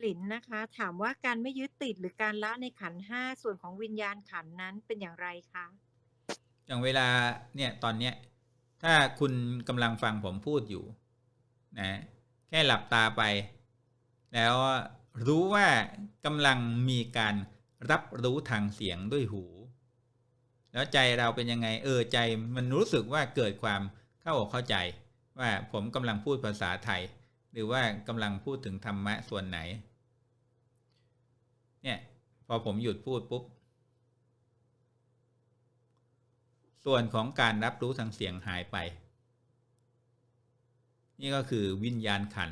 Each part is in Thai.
หลินนะคะ ถามว่าการไม่ยึดติดหรือการละในขันห้าส่วนของวิญญาณขันนั้นเป็นอย่างไรคะอย่างเวลาเนี่ยตอนเนี้ยถ้าคุณกำลังฟังผมพูดอยู่นะแค่หลับตาไป แล้วรู้ว่ากำลังมีการรับรู้ทางเสียงด้วยหู แล้วใจเราเป็นยังไง เออใจมันรู้สึกว่าเกิดความเข้าอกเข้าใจ ว่าผมกำลังพูดภาษาไทย หรือว่ากำลังพูดถึงธรรมะส่วนไหน เนี่ย พอผมหยุดพูดปุ๊บ ส่วนของการรับรู้ทางเสียงหายไป นี่ก็คือวิญญาณขัน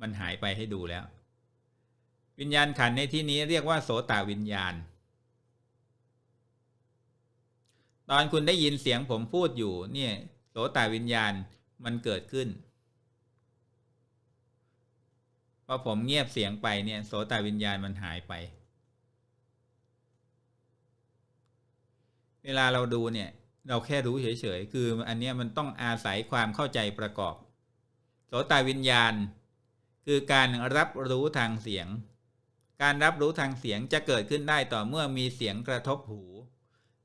มันหายไปให้ดูแล้ว วิญญาณขันในที่นี้เรียกว่าโสตวิญญาณ ตอนคุณได้ยินเสียงผมพูดอยู่ เนี่ย โสตวิญญาณมันเกิดขึ้น พอผมเงียบเสียงไปเนี่ยโสตวิญญาณมันหายไป เวลาเราดูเนี่ยเราแค่รู้เฉยๆ คืออันนี้มันต้องอาศัยความเข้าใจประกอบ โสตวิญญาณ คือการรับรู้ทางเสียง การรับรู้ทางเสียงจะเกิดขึ้นได้ต่อเมื่อมีเสียงกระทบหู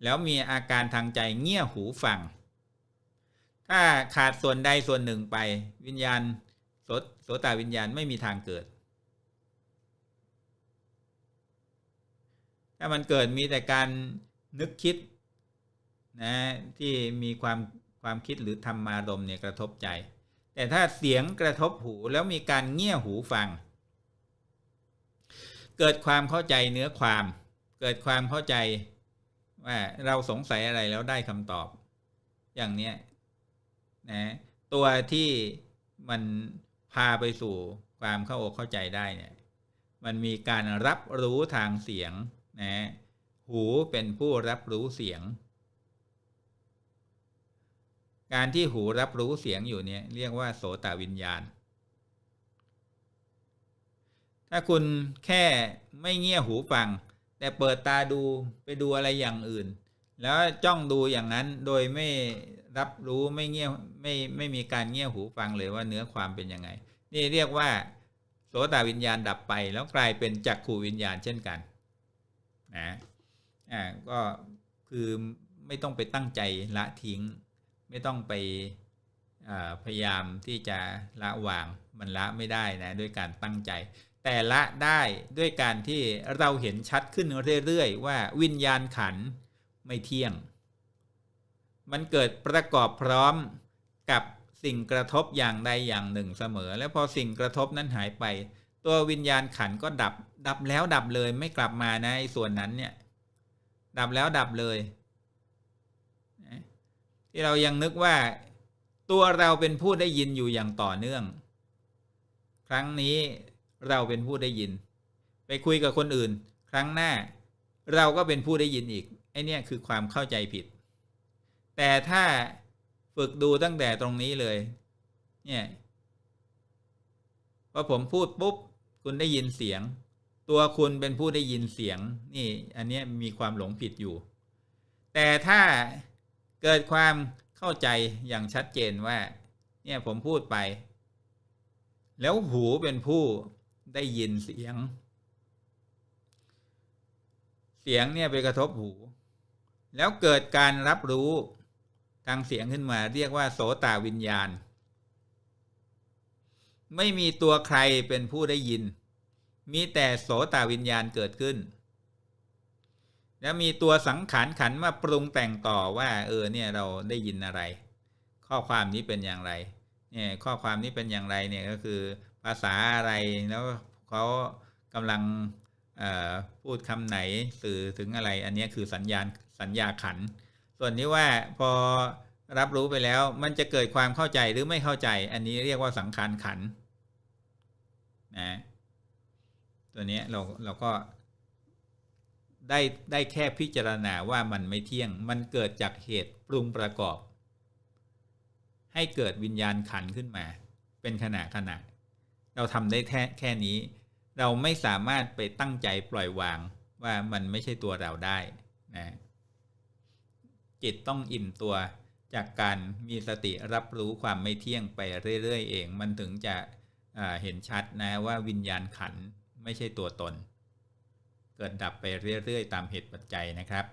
แล้วมีอาการทางใจเงี่ยหูฟัง ถ้าขาดส่วนใดส่วนหนึ่งไป วิญญาณ โสโสตวิญญาณไม่มีทางเกิด ถ้ามันเกิดมีแต่การนึกคิดนะที่มีความความคิดหรือธรรมารมเนี่ยกระทบใจ แต่ถ้าเสียงกระทบหูแล้วมีการเงี่ยหูฟัง เกิดความเข้าใจเนื้อความ เกิดความเข้าใจว่าเราสงสัยอะไรแล้วได้คำตอบ อย่างเนี้ยนะตัวที่มัน พาไปสู่ความเข้าอกเข้าใจได้เนี่ยมันมีการรับรู้ทางเสียงนะหูเป็นผู้รับรู้เสียง การที่หูรับรู้เสียงอยู่เนี่ยเรียกว่าโสตวิญญาณ ถ้าคุณแค่ไม่เงี่ยหูฟัง แต่เปิดตาดูไปดูอะไรอย่างอื่น แล้วจ้องดูอย่างนั้นโดยไม่ รับรู้ไม่เงี่ยไม่ไม่มีการเงี่ยหูฟังเลยว่าเนื้อความเป็นยังไง นี่เรียกว่าโสตวิญญาณดับไปแล้วกลายเป็นจักขูวิญญาณเช่นกันนะอ่าก็คือไม่ต้องไปตั้งใจละทิ้ง ไม่ต้องไปพยายามที่จะละวางมันละไม่ได้นะด้วยการตั้งใจ แต่ละได้ด้วยการที่เราเห็นชัดขึ้นเรื่อยๆ ว่าวิญญาณขันไม่เที่ยง มันเกิดประกอบพร้อมกับสิ่งกระทบอย่างใดอย่างหนึ่งเสมอ แล้วพอสิ่งกระทบนั้นหายไป ตัววิญญาณขันก็ดับ ดับแล้วดับเลยไม่กลับมานะไอ้ส่วนนั้นเนี่ย ดับแล้วดับเลยที่เรายังนึกว่า ตัวเราเป็นผู้ได้ยินอยู่อย่างต่อเนื่อง ครั้งนี้เราเป็นผู้ได้ยิน ไปคุยกับคนอื่น ครั้งหน้า เราก็เป็นผู้ได้ยินอีกไอเนี่ยคือความเข้าใจผิด แต่ถ้าฝึกดูตั้งแต่ตรงนี้เลย เนี่ยพอผมพูดปุ๊บ คุณได้ยินเสียง ตัวคุณเป็นผู้ได้ยินเสียง นี่ อันนี้มีความหลงผิดอยู่ แต่ถ้าเกิดความเข้าใจอย่างชัดเจนว่า เนี่ยผมพูดไป แล้วหูเป็นผู้ได้ยินเสียง เสียงเนี่ยไปกระทบหู แล้วเกิดการรับรู้ ทางเสียงขึ้นมา เรียกว่า โสตวิญญาณ ไม่มีตัวใครเป็นผู้ได้ยิน มีแต่โสตวิญญาณเกิดขึ้น แล้วมีตัวสังขารขันมาปรุงแต่งต่อว่า เออเนี่ยเราได้ยินอะไร ข้อความนี้เป็นอย่างไรเนี่ยข้อความนี้เป็นอย่างไรเนี่ยก็คือภาษาอะไรแล้วเขากำลังพูดคำไหนสื่อถึงอะไร อันนี้คือสัญญาณสัญญาขัน ส่วนนี้ว่าพอรับรู้ไปแล้ว มันจะเกิดความเข้าใจหรือไม่เข้าใจ อันนี้เรียกว่าสังขารขันนะตัวนี้เราเราก็ได้ได้แค่พิจารณาว่ามันไม่เที่ยง มันเกิดจากเหตุปรุงประกอบ ให้เกิดวิญญาณขันขึ้นมา เป็นขณะขณะ เราทำได้แค่แค่นี้ เราไม่สามารถไปตั้งใจปล่อยวางว่ามันไม่ใช่ตัวเราได้นะ จิตต้องอิ่มตัวจากการมีสติรับรู้ความไม่เที่ยงไปเรื่อย ๆ เอง มันถึงจะเห็นชัดนะว่าวิญญาณขันไม่ใช่ตัวตน เกิดดับไปเรื่อย ๆ ตามเหตุปัจจัยนะครับ